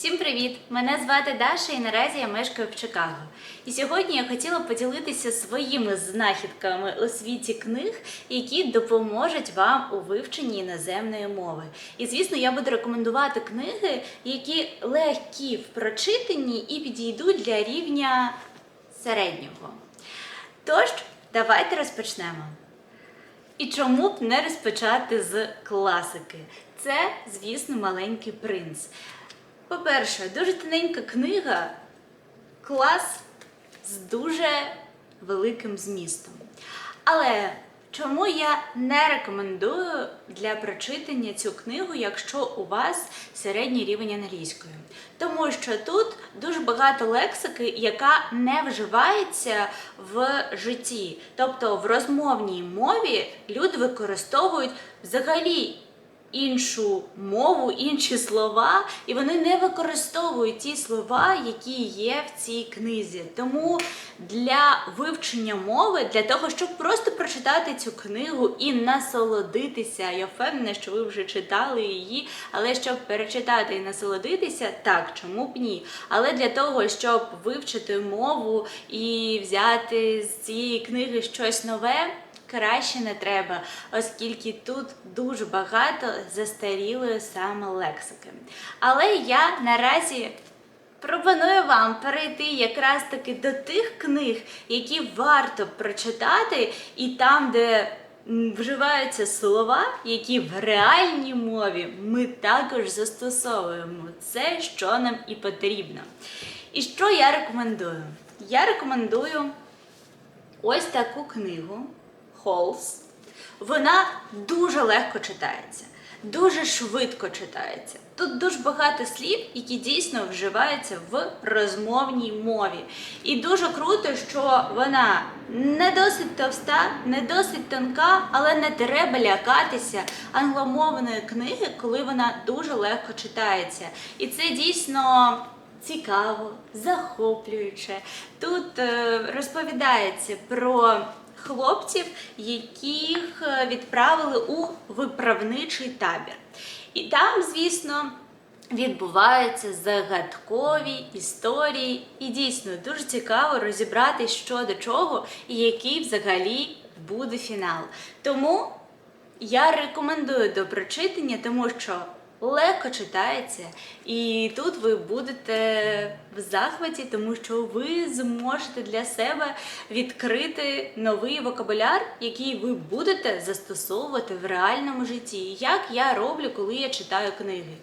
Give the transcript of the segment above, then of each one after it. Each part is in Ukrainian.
Всім привіт! Мене звати Даша і наразі я мешкаю в Чикаго. І сьогодні я хотіла поділитися своїми знахідками у світі книг, які допоможуть вам у вивченні іноземної мови. І звісно, я буду рекомендувати книги, які легкі в прочитанні і підійдуть для рівня середнього. Тож, давайте розпочнемо. І чому б не розпочати з класики? Це, звісно, маленький принц. По-перше, дуже тоненька книга, клас з дуже великим змістом. Але чому я не рекомендую для прочитання цю книгу, якщо у вас середній рівень англійської? Тому що тут дуже багато лексики, яка не вживається в житті. Тобто в розмовній мові люди використовують взагалі іншу мову, інші слова, і вони не використовують ті слова, які є в цій книзі. Тому для вивчення мови, для того, щоб просто прочитати цю книгу і насолодитися, я впевнена, що ви вже читали її, але щоб перечитати і насолодитися, так, чому б ні? Але для того, щоб вивчити мову і взяти з цієї книги щось нове краще не треба, оскільки тут дуже багато застарілої саме лексики. Але я наразі. Пропоную вам перейти якраз таки до тих книг, які варто прочитати, і там, де вживаються слова, які в реальній мові ми також застосовуємо. Це що нам і потрібно. І що я рекомендую? Я рекомендую ось таку книгу. Холс. Вона дуже легко читається, дуже швидко читається. Тут дуже багато слів, які дійсно вживаються в розмовній мові. І дуже круто, що вона не досить товста, не досить тонка, але не треба лякатися англомовної книги, коли вона дуже легко читається. І це дійсно. Цікаво, захоплююче. Тут е, розповідається про хлопців, яких е, відправили у виправничий табір. І там, звісно, відбуваються загадкові історії, і дійсно дуже цікаво розібрати, що до чого і який взагалі буде фінал. Тому я рекомендую до прочитання, тому що легко читається, і тут ви будете в захваті, тому що ви зможете для себе відкрити новий вокабуляр, який ви будете застосовувати в реальному житті. Як я роблю, коли я читаю книги.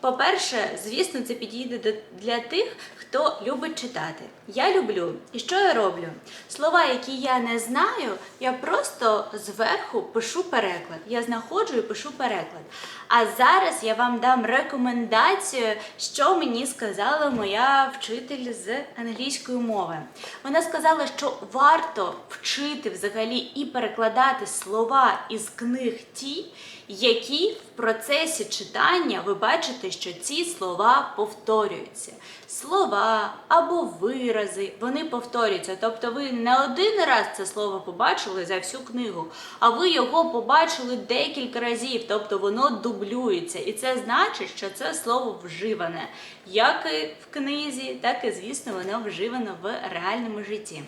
По-перше, звісно, це підійде для тих, хто любить читати. Я люблю. І що я роблю? Слова, які я не знаю, я просто зверху пишу переклад. Я знаходжу і пишу переклад. А зараз я вам дам рекомендацію, що мені сказала моя вчитель з англійської мови. Вона сказала, що варто вчити взагалі і перекладати слова із книг ті, які в процесі читання ви бачите, що ці слова повторюються. Слова або вирази, вони повторюються. Тобто ви не один раз це слово побачили за всю книгу, а ви його побачили декілька разів, тобто воно дублюється. І це значить, що це слово вживане. Як і в книзі, так і, звісно, воно вживано в реальному житті.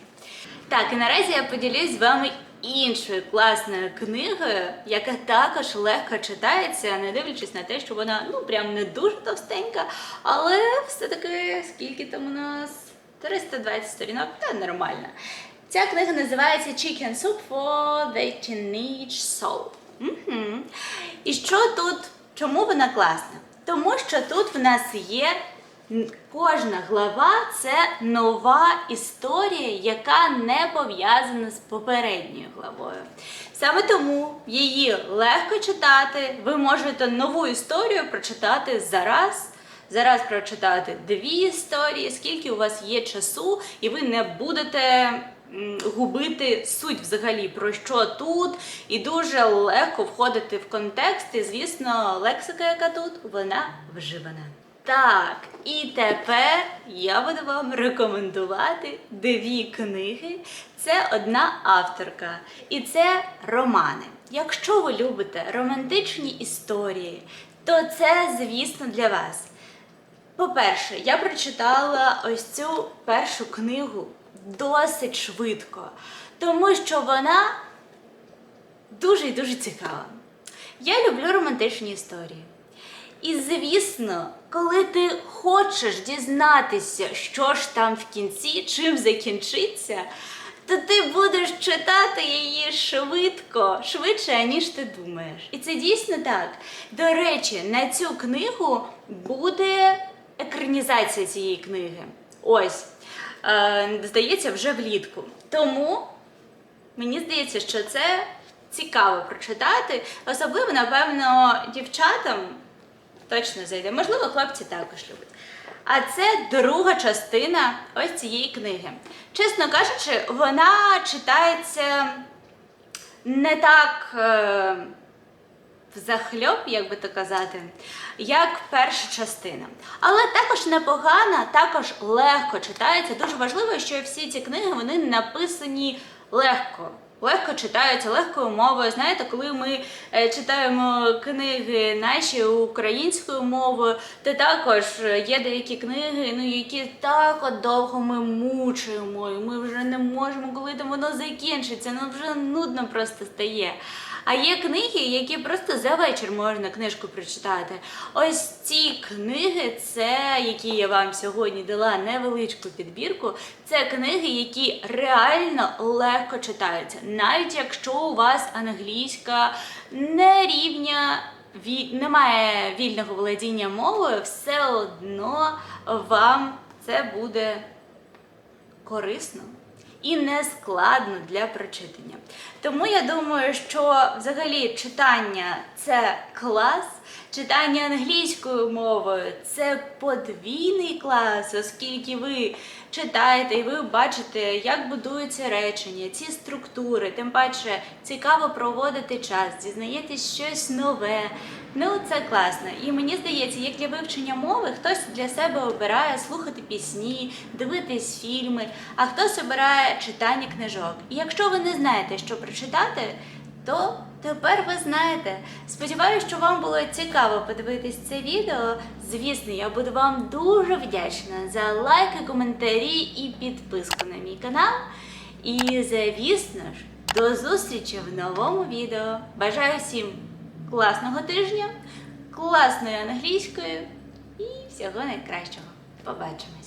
Так, і наразі я поділюсь з вами іншою класною книгою, яка також легко читається, не дивлячись на те, що вона ну прям не дуже товстенька, але все-таки скільки там у нас 320 сторінок, та нормально. Ця книга називається Chicken Soup for the Teenage Soul. Угу. І що тут? Чому вона класна? Тому що тут в нас є кожна глава це нова історія, яка не пов'язана з попередньою главою. Саме тому її легко читати. Ви можете нову історію прочитати зараз. Зараз прочитати дві історії, скільки у вас є часу, і ви не будете губити суть взагалі про що тут, і дуже легко входити в контекст. І звісно, лексика, яка тут, вона вживана. Так, і тепер я буду вам рекомендувати дві книги. Це одна авторка, і це романи. Якщо ви любите романтичні історії, то це, звісно, для вас. По-перше, я прочитала ось цю першу книгу досить швидко, тому що вона дуже і дуже цікава. Я люблю романтичні історії. І звісно, коли ти хочеш дізнатися, що ж там в кінці, чим закінчиться, то ти будеш читати її швидко, швидше, ніж ти думаєш. І це дійсно так. До речі, на цю книгу буде екранізація цієї книги. Ось, е, здається, вже влітку. Тому Мені здається, що це цікаво прочитати, особливо, напевно, дівчатам точно зайде. Можливо, хлопці також люблять. А це друга частина ось цієї книги. Чесно кажучи, вона читається не так е, взахльоп, як би то казати, як перша частина. Але також непогана, також легко читається. Дуже важливо, що всі ці книги вони написані легко. Легко читаються, легкою мовою. Знаєте, коли ми е, читаємо книги наші українською мовою, то також є деякі книги, ну які так от довго ми мучимо, і ми вже не можемо, коли там воно закінчиться. Ну вже нудно просто стає. А є книги, які просто за вечір можна книжку прочитати. Ось ці книги, це які я вам сьогодні дала невеличку підбірку. Це книги, які реально легко читаються, навіть якщо у вас англійська не рівня. ві- Немає вільного володіння мовою, все одно вам це буде корисно і не складно для прочитання. Тому я думаю, що взагалі читання це клас, читання англійською мовою це подвійний клас, оскільки ви читаєте і ви бачите, як будуються речення, ці структури, тим паче цікаво проводити час, дізнаєтесь щось нове. Ну, це класно. І мені здається, як для вивчення мови, хтось для себе обирає слухати пісні, дивитись фільми, а хтось обирає читання книжок. І якщо ви не знаєте, що прочитати, то тепер ви знаєте. Сподіваюся, що вам було цікаво подивитись це відео. Звісно, я буду вам дуже вдячна за лайки, коментарі і підписку на мій канал. І звісно ж, до зустрічі в новому відео. Бажаю всім класного тижня, класної англійської і всього найкращого. Побачимось!